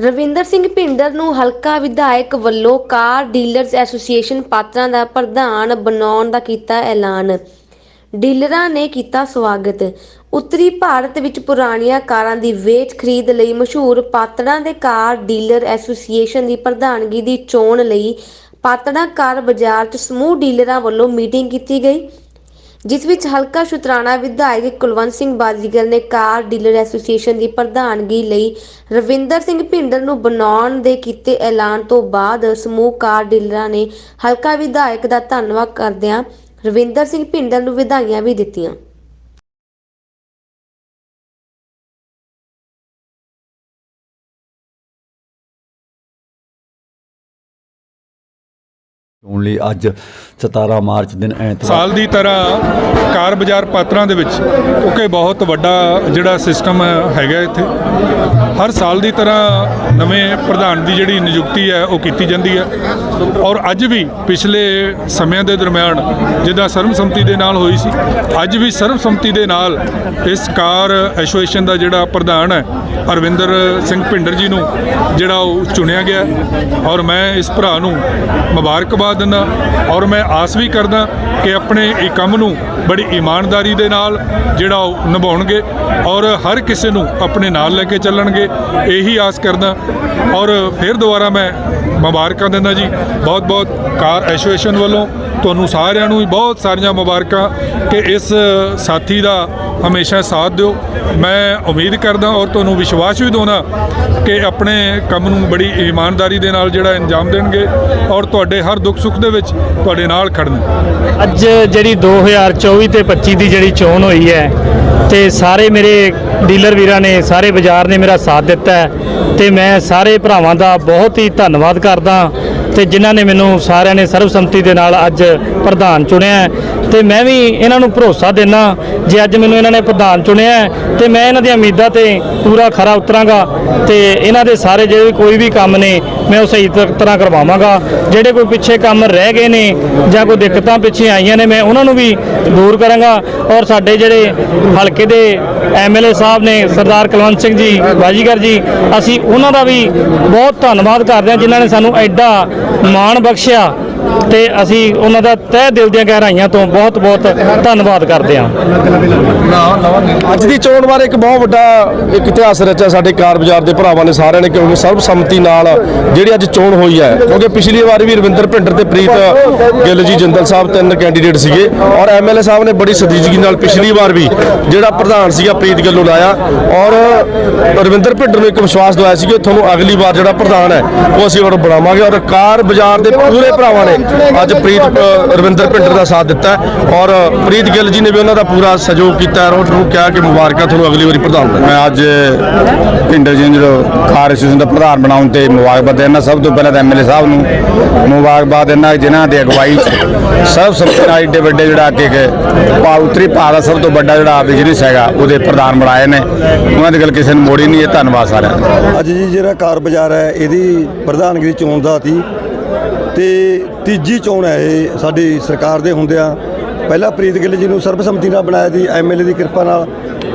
ਰਵਿੰਦਰ ਸਿੰਘ ਭਿੰਡਰ ਨੂੰ ਹਲਕਾ ਵਿਧਾਇਕ ਵੱਲੋਂ ਕਾਰ ਡੀਲਰਜ਼ ਐਸੋਸੀਏਸ਼ਨ ਪਾਤਰਾਂ ਦਾ ਪ੍ਰਧਾਨ ਬਣਾਉਣ ਦਾ ਕੀਤਾ ਐਲਾਨ। ਡੀਲਰਾਂ ਨੇ ਕੀਤਾ ਸਵਾਗਤ। ਉੱਤਰੀ ਭਾਰਤ ਵਿੱਚ ਪੁਰਾਣੀਆਂ ਕਾਰਾਂ ਦੀ ਵੇਚ ਖਰੀਦ ਲਈ ਮਸ਼ਹੂਰ ਪਾਤੜਾਂ ਦੇ ਕਾਰ ਡੀਲਰ ਐਸੋਸੀਏਸ਼ਨ ਦੀ ਪ੍ਰਧਾਨਗੀ ਦੀ ਚੋਣ ਲਈ ਪਾਤੜਾਂ ਕਾਰ ਬਾਜ਼ਾਰ 'ਚ ਸਮੂਹ ਡੀਲਰਾਂ ਵੱਲੋਂ ਮੀਟਿੰਗ ਕੀਤੀ ਗਈ। ਜਿਸ ਵਿੱਚ ਹਲਕਾ ਸ਼ੁਤਰਾਣਾ ਵਿਧਾਇਕ ਕੁਲਵੰਤ ਸਿੰਘ ਬਾਜੀਗਰ ਨੇ ਕਾਰ ਡੀਲਰ ਐਸੋਸੀਏਸ਼ਨ ਦੀ ਪ੍ਰਧਾਨਗੀ ਲਈ ਰਵਿੰਦਰ ਸਿੰਘ ਭਿੰਡਰ ਨੂੰ ਬਣਾਉਣ ਦੇ ਕੀਤੇ ਐਲਾਨ ਤੋਂ ਬਾਅਦ ਸਮੂਹ ਕਾਰ ਡੀਲਰਾਂ ਨੇ ਹਲਕਾ ਵਿਧਾਇਕ ਦਾ ਧੰਨਵਾਦ ਕਰਦਿਆਂ ਰਵਿੰਦਰ ਸਿੰਘ ਭਿੰਡਰ ਨੂੰ ਵਧਾਈਆਂ ਵੀ ਦਿੱਤੀਆਂ। ਚੋਣ ਲਈ ਅੱਜ 17 ਮਾਰਚ ਦਿਨ ਐਤਵਾਰ ਸਾਲ ਦੀ ਤਰ੍ਹਾਂ ਕਾਰ ਬਾਜ਼ਾਰ ਪਾਤਰਾਂ ਦੇ ਵਿੱਚ, ਕਿਉਂਕਿ ਬਹੁਤ ਵੱਡਾ ਜਿਹੜਾ ਸਿਸਟਮ ਹੈਗਾ ਇੱਥੇ। ਹਰ ਸਾਲ ਦੀ ਤਰ੍ਹਾਂ ਨਵੇਂ ਪ੍ਰਧਾਨ ਦੀ ਜਿਹੜੀ ਨਿਯੁਕਤੀ ਹੈ, ਉਹ ਕੀਤੀ ਜਾਂਦੀ ਹੈ। ਔਰ ਅੱਜ ਵੀ ਪਿਛਲੇ ਸਮਿਆਂ ਦੇ ਦਰਮਿਆਨ ਜਿੱਦਾਂ ਸਰਬਸੰਮਤੀ ਦੇ ਨਾਲ ਹੋਈ ਸੀ, ਅੱਜ ਵੀ ਸਰਬਸੰਮਤੀ ਦੇ ਨਾਲ ਇਸ ਕਾਰ ਐਸੋਸੀਏਸ਼ਨ ਦਾ ਜਿਹੜਾ ਪ੍ਰਧਾਨ ਹੈ, ਅਰਵਿੰਦਰ ਸਿੰਘ ਭਿੰਡਰ ਜੀ ਨੂੰ ਜਿਹੜਾ ਉਹ ਚੁਣਿਆ ਗਿਆ। ਔਰ ਮੈਂ ਇਸ ਭਰਾ ਨੂੰ ਮੁਬਾਰਕਬਾਦ ਦਿੰਦਾ ਔਰ ਮੈਂ ਆਸ ਵੀ ਕਰਦਾ ਕਿ ਆਪਣੇ ਇਹ ਕੰਮ ਨੂੰ ਬੜੀ ਇਮਾਨਦਾਰੀ ਦੇ ਨਾਲ ਜਿਹੜਾ ਉਹ ਨਿਭਾਉਣਗੇ ਔਰ ਹਰ ਕਿਸੇ ਨੂੰ ਆਪਣੇ ਨਾਲ ਲੈ ਕੇ ਚੱਲਣਗੇ, ਇਹੀ ਆਸ ਕਰਦਾ। ਔਰ ਫਿਰ ਦੁਬਾਰਾ ਮੈਂ ਮੁਬਾਰਕਾਂ ਦਿੰਦਾ ਜੀ। ਬਹੁਤ ਬਹੁਤ ਕਾਰ ਐਸੋਸੀਏਸ਼ਨ ਵੱਲੋਂ ਤੁਹਾਨੂੰ ਸਾਰਿਆਂ ਨੂੰ ਵੀ ਬਹੁਤ ਸਾਰੀਆਂ ਮੁਬਾਰਕਾਂ ਕਿ ਇਸ ਸਾਥੀ ਦਾ ਹਮੇਸ਼ਾ ਸਾਥ ਦਿਓ। ਮੈਂ ਉਮੀਦ ਕਰਦਾ ਔਰ ਤੁਹਾਨੂੰ ਵਿਸ਼ਵਾਸ ਵੀ ਦਿਵਾਉਣਾ ਕਿ ਆਪਣੇ ਕੰਮ ਨੂੰ ਬੜੀ ਇਮਾਨਦਾਰੀ ਦੇ ਨਾਲ ਜਿਹੜਾ ਅੰਜਾਮ ਦੇਣਗੇ ਔਰ ਤੁਹਾਡੇ ਹਰ ਦੁੱਖ ਸੁੱਖ ਦੇ ਵਿੱਚ ਤੁਹਾਡੇ ਨਾਲ ਖੜਨਗੇ ਅੱਜ ਜਿਹੜੀ 2024 ਤੇ 25 ਦੀ ਜਿਹੜੀ ਚੋਣ ਹੋਈ ਹੈ ਤੇ ਸਾਰੇ ਮੇਰੇ ਡੀਲਰ ਵੀਰਾਂ ਨੇ, ਸਾਰੇ ਬਾਜ਼ਾਰ ਨੇ ਮੇਰਾ ਸਾਥ ਦਿੱਤਾ ਹੈ ਤੇ ਮੈਂ ਸਾਰੇ ਭਰਾਵਾਂ ਦਾ ਬਹੁਤ ਹੀ ਧੰਨਵਾਦ ਕਰਦਾ ਤੇ ਜਿਨ੍ਹਾਂ ਨੇ ਮੈਨੂੰ ਸਾਰਿਆਂ ਨੇ ਸਰਬਸੰਮਤੀ ਦੇ ਨਾਲ ਅੱਜ ਪ੍ਰਧਾਨ ਚੁਣਿਆ ਤੇ ਮੈਂ ਵੀ ਇਹਨਾਂ ਨੂੰ ਭਰੋਸਾ ਦਿੰਦਾ ਜੇ ਅੱਜ ਮੈਨੂੰ ਇਹਨਾਂ ਨੇ ਪ੍ਰਧਾਨ ਚੁਣਿਆ ਹੈ, ਤੇ ਮੈਂ ਇਹਨਾਂ ਦੀਆਂ ਉਮੀਦਾਂ ਤੇ ਪੂਰਾ ਖਰਾ ਉਤਰਾਂਗਾ ਤੇ ਇਹਨਾਂ ਦੇ ਸਾਰੇ ਜਿਹੜੇ ਕੋਈ ਵੀ ਕੰਮ ਨੇ, ਮੈਂ ਉਹ ਸਹੀ ਤਰ੍ਹਾਂ ਕਰਵਾਵਾਂਗਾ। ਜਿਹੜੇ ਕੋਈ ਪਿੱਛੇ ਕੰਮ ਰਹਿ ਗਏ ਨੇ ਜਾਂ ਕੋਈ ਦਿੱਕਤਾਂ ਪਿੱਛੇ ਆਈਆਂ ਨੇ, ਮੈਂ ਉਹਨਾਂ ਨੂੰ ਵੀ ਦੂਰ ਕਰਾਂਗਾ। ਔਰ ਸਾਡੇ ਜਿਹੜੇ ਹਲਕੇ ਦੇ ਐਮਐਲਏ ਸਾਹਿਬ ਨੇ, ਸਰਦਾਰ ਕੁਲਵੰਤ ਸਿੰਘ ਜੀ, ਬਾਜੀਗਰ ਜੀ, ਅਸੀਂ ਉਹਨਾਂ ਦਾ ਵੀ ਬਹੁਤ ਧੰਨਵਾਦ ਕਰਦੇ ਹਾਂ ਜਿਨ੍ਹਾਂ ਨੇ ਸਾਨੂੰ ਐਡਾ ਮਾਣ ਬਖਸ਼ਿਆ। ਤੇ ਅਸੀਂ ਉਹਨਾਂ ਦਾ ਤਹਿ ਦਿਲ ਦੀਆਂ ਗਹਿਰਾਈਆਂ ਤੋਂ ਬਹੁਤ ਬਹੁਤ ਧੰਨਵਾਦ ਕਰਦੇ ਹਾਂ। ਅੱਜ ਦੀ ਚੋਣ ਬਾਰੇ ਇੱਕ ਬਹੁਤ ਵੱਡਾ ਇੱਕ ਇਤਿਹਾਸ ਰਚਿਆ ਸਾਡੇ ਕਾਰ ਬਾਜ਼ਾਰ ਦੇ ਭਰਾਵਾਂ ਨੇ ਸਾਰਿਆਂ ਨੇ ਕਿਉਂਕਿ ਸਰਬਸੰਮਤੀ ਨਾਲ ਜਿਹੜੀ ਅੱਜ ਚੋਣ ਹੋਈ ਹੈ, ਕਿਉਂਕਿ ਪਿਛਲੀ ਵਾਰ ਵੀ ਰਵਿੰਦਰ ਭਿੰਡਰ ਤੇ ਪ੍ਰੀਤ ਗਿੱਲ ਜੀ, ਜਿੰਦਲ ਸਾਹਿਬ ਤਿੰਨ ਕੈਂਡੀਡੇਟ ਸੀਗੇ ਔਰ ਐਮਐਲਏ ਸਾਹਿਬ ਨੇ ਬੜੀ ਸਦੀਜਗੀ ਨਾਲ ਪਿਛਲੀ ਵਾਰ ਵੀ ਜਿਹੜਾ ਪ੍ਰਧਾਨ ਸੀਗਾ ਪ੍ਰੀਤ ਗਿੱਲ ਨੂੰ ਲਾਇਆ ਔਰ ਰਵਿੰਦਰ ਭਿੰਡਰ ਨੂੰ ਇੱਕ ਵਿਸ਼ਵਾਸ ਦਵਾਇਆ ਸੀ ਕਿ ਤੁਹਾਨੂੰ ਅਗਲੀ ਵਾਰ ਜਿਹੜਾ ਪ੍ਰਧਾਨ ਹੈ, ਉਹ ਅਸੀਂ ਉਹ ਬਣਾਵਾਂਗੇ ਔਰ ਕਾਰ ਬਾਜ਼ਾਰ ਦੇ ਪੂਰੇ ਭਰਾਵਾਂ ਨੇ ਅੱਜ ਪ੍ਰੀਤ ਰਵਿੰਦਰ ਭਿੰਡਰ ਦਾ ਸਾਥ ਦਿੱਤਾ ਔਰ ਪ੍ਰੀਤ ਗਿੱਲ ਜੀ ਨੇ ਵੀ ਉਹਨਾਂ ਦਾ ਪੂਰਾ ਸਹਿਯੋਗ ਕੀਤਾ ਔਰ ਉਹਨੂੰ ਕਿਹਾ ਕਿ ਮੁਬਾਰਕਾਂ ਤੁਹਾਨੂੰ ਅਗਲੀ ਵਾਰੀ ਪ੍ਰਧਾਨ ਮੈਂ ਅੱਜ ਭਿੰਡਰ ਜੀ ਨੂੰ ਜਦੋਂ ਕਾਰ ਐਸੋਸੀਏਸ਼ਨ ਦਾ ਪ੍ਰਧਾਨ ਬਣਾਉਣ ਤੇ ਮੁਬਾਰਕਬਾਦ ਦੇਣਾ ਸਭ ਤੋਂ ਪਹਿਲਾਂ ਤਾਂ ਐਮਐਲਏ ਸਾਹਿਬ ਨੂੰ ਮੁਬਾਰਕਬਾਦ ਦੇਣਾ ਜਿਨ੍ਹਾਂ ਦੀ ਅਗਵਾਈ ਸੰਮਤੀ ਨਾਲ ਏਡੇ ਵੱਡੇ ਜਿਹੜਾ ਕਿ ਭਾ ਉੱਤਰੀ ਭਾਰਤ ਦਾ ਸਭ ਤੋਂ ਵੱਡਾ ਜਿਹੜਾ ਬਿਜ਼ਨਸ ਹੈਗਾ ਉਹਦੇ ਪ੍ਰਧਾਨ ਬਣਾਏ ਨੇ। ਉਹਨਾਂ ਦੀ ਗੱਲ ਕਿਸੇ ਨੂੰ ਮੋੜੀ ਨਹੀਂ ਇਹ ਧੰਨਵਾਦ ਸਾਰਿਆਂ ਦਾ। ਅੱਜ ਜੀ ਜਿਹੜਾ ਕਾਰ ਬਾਜ਼ਾਰ ਹੈ ਇਹਦੀ ਪ੍ਰਧਾਨਗੀ ਦੀ ਚੋਣ ਦਾ ਸੀ। ਤੇ ਤੀਜੀ ਚੋਣ ਹੈ ਇਹ ਸਾਡੀ ਸਰਕਾਰ ਦੇ ਹੁੰਦਿਆਂ। ਪਹਿਲਾਂ ਪ੍ਰੀਤ ਗਿੱਲ ਜੀ ਨੂੰ ਸਰਬਸੰਮਤੀ ਨਾਲ ਬਣਾਇਆ ਜੀ ਐਮਐਲਏ ਦੀ ਕਿਰਪਾ ਨਾਲ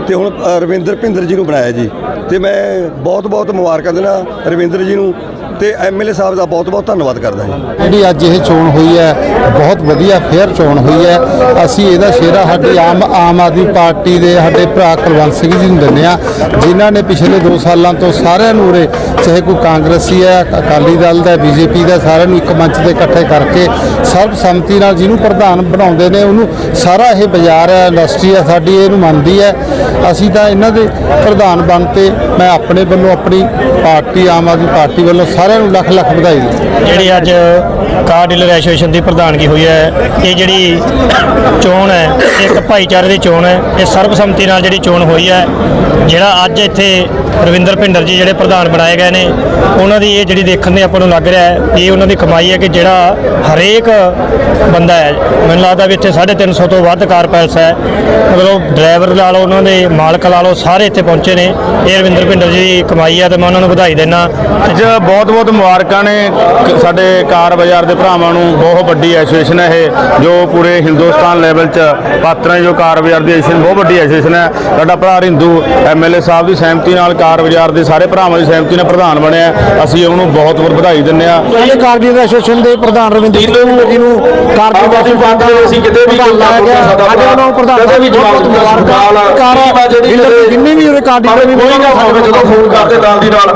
ਤੇ ਹੁਣ ਰਵਿੰਦਰ ਭਿੰਦਰ ਜੀ ਨੂੰ ਬਣਾਇਆ ਜੀ। ਤੇ ਮੈਂ ਬਹੁਤ ਬਹੁਤ ਮੁਬਾਰਕਾਂ ਦਿੰਦਾ ਰਵਿੰਦਰ ਜੀ ਨੂੰ ਤੇ ਐਮਐਲਏ ਸਾਹਿਬ ਦਾ ਬਹੁਤ ਬਹੁਤ ਧੰਨਵਾਦ ਕਰਦਾ ਜੀ। ਜਿਹੜੀ ਅੱਜ ਇਹ ਚੋਣ ਹੋਈ ਹੈ, ਬਹੁਤ ਵਧੀਆ ਫੇਅਰ ਚੋਣ ਹੋਈ ਹੈ। ਅਸੀਂ ਇਹਦਾ ਸ਼ੇਰਾ ਸਾਡੀ ਆਮ ਆਮ ਆਦਮੀ ਪਾਰਟੀ ਦੇ ਸਾਡੇ ਭਰਾ ਕੁਲਵੰਤ ਸਿੰਘ ਜੀ ਨੂੰ ਦਿੰਦੇ ਆ ਜਿਨ੍ਹਾਂ ਨੇ ਪਿਛਲੇ 2 ਸਾਲਾਂ ਤੋਂ ਸਾਰਿਆਂ ਨੂੰ ਉਰੇ, ਚਾਹੇ ਕੋਈ ਕਾਂਗਰਸੀ ਹੈ ਅਕਾਲੀ ਦਲ ਦਾ, ਬੀਜੇਪੀ ਦਾ, ਸਾਰਿਆਂ ਨੂੰ ਇੱਕ ਮੰਚ ਤੇ ਇਕੱਠੇ ਕਰਕੇ ਸਰਬਸੰਮਤੀ ਨਾਲ ਜਿਹਨੂੰ ਪ੍ਰਧਾਨ ਬਣਾਉਂਦੇ ਨੇ, ਉਹਨੂੰ ਸਾਰਾ ਇਹ ਬਾਜ਼ਾਰ ਹੈ, ਇੰਡਸਟਰੀ ਹੈ, ਸਾਡੀ ਇਹਨੂੰ ਮੰਨਦੀ ਹੈ। ਅਸੀਂ ਤਾਂ ਇਹਨਾਂ ਦੇ ਪ੍ਰਧਾਨ ਬਣ ਤੇ ਮੈਂ ਆਪਣੇ ਵੱਲੋਂ ਆਪਣੀ ਪਾਰਟੀ, ਆਮ ਆਦਮੀ ਪਾਰਟੀ ਵੱਲੋਂ ਸਾਰਿਆਂ ਨੂੰ ਲੱਖ ਲੱਖ ਵਧਾਈ। ਦਿੰਦਾ ਜਿਹੜੀ ਅੱਜ ਕਾਰ ਡੀਲਰ ਐਸੋਸੀਏਸ਼ਨ ਦੀ ਪ੍ਰਧਾਨਗੀ ਹੋਈ ਹੈ, ਇਹ ਜਿਹੜੀ ਚੋਣ ਹੈ, ਇੱਕ ਭਾਈਚਾਰੇ ਦੀ ਚੋਣ ਹੈ, ਇਹ ਸਰਬਸੰਮਤੀ ਨਾਲ ਜਿਹੜੀ ਚੋਣ ਹੋਈ ਹੈ, ਜਿਹੜਾ ਅੱਜ ਇੱਥੇ ਰਵਿੰਦਰ ਭਿੰਡਰ ਜੀ ਜਿਹੜੇ ਪ੍ਰਧਾਨ ਬਣਾਏ ਗਏ ਨੇ, ਉਹਨਾਂ ਦੀ ਇਹ ਜਿਹੜੀ ਦੇਖਣ ਦੇ ਆਪਾਂ ਨੂੰ ਲੱਗ ਰਿਹਾ ਹੈ, ਇਹ ਉਹਨਾਂ ਦੀ ਕਮਾਈ ਹੈ ਕਿ ਜਿਹੜਾ ਹਰੇਕ ਬੰਦਾ ਹੈ, ਮੈਨੂੰ ਲੱਗਦਾ ਵੀ ਇੱਥੇ 350 ਤੋਂ ਵੱਧ ਕਾਰ ਪੈਲਸ ਹੈ, ਮਤਲਬ ਡਰਾਈਵਰ ਲਾ ਲਓ, ਉਹਨਾਂ ਦੇ ਮਾਲਕ ਲਾ ਲਓ, ਸਾਰੇ ਇੱਥੇ ਪਹੁੰਚੇ ਨੇ, ਇਹ ਰਵਿੰਦਰ ਭਿੰਡਰ ਜੀ ਦੀ ਕਮਾਈ ਹੈ ਤੇ ਮੈਂ ਉਹਨਾਂ ਨੂੰ ਵਧਾਈ ਦਿੰਦਾ ਅੱਜ ਬਹੁਤ ਬਹੁਤ ਮੁਬਾਰਕਾਂ ਨੇ ਸਾਡੇ ਕਾਰ ਬਾਜ਼ਾਰ ਦੇ ਭਰਾਵਾਂ ਨੂੰ। ਬਹੁਤ ਵੱਡੀ ਐਸੋਸੀਏਸ਼ਨ ਹੈ ਇਹ ਜੋ ਪੂਰੇ ਹਿੰਦੁਸਤਾਨ ਲੈਵਲ 'ਚ ਪਾਤਰਾਂ ਦੀ ਜੋ ਕਾਰ ਬਾਜ਼ਾਰ ਦੀ ਐਸੋਸੀਏਸ਼ਨ ਬਹੁਤ ਵੱਡੀ ਐਸੋਸੀਏਸ਼ਨ ਹੈ। ਸਾਡਾ ਭਰਾ ਰਿੰਦੂ ਐਮਐਲਏ ਸਾਹਿਬ ਦੀ ਸਹਿਮਤੀ ਨਾਲ ਕਾਰ ਬਾਜ਼ਾਰ ਦੇ ਸਾਰੇ ਭਰਾਵਾਂ ਦੀ ਸਹਿਮਤੀ ਨਾਲ ਪ੍ਰਧਾਨ ਬਣਿਆ। ਅਸੀਂ ਉਹਨੂੰ ਬਹੁਤ ਬਹੁਤ ਵਧਾਈ ਦਿੰਦੇ ਆ ਇਹ ਕਾਰਡੀਅਰ ਐਸੋਸੀਏਸ਼ਨ ਦੇ ਪ੍ਰਧਾਨ ਰਵਿੰਦਰ ਜੀ ਨੂੰ ਕਾਰਡੀਅਰ ਐਸੋਸੀਏਸ਼ਨ ਅਸੀਂ ਕਿਤੇ ਵੀ ਲਾਇਆ ਗਿਆ। ਅੱਜ ਉਹਨਾਂ ਨੂੰ ਪ੍ਰਧਾਨ ਸਾਹਿਬ ਬਹੁਤ ਮੁਬਾਰਕਾਂ ਕਾਰ ਜਿੰਨੇ ਵੀ ਕਾਰਡੀਅਰ ਕੋਈ ਨਾ ਹੋਵੇ ਜਦੋਂ ਫੋਨ ਕਰਦੇ ਨਾਲ ਦੀ ਨਾਲ।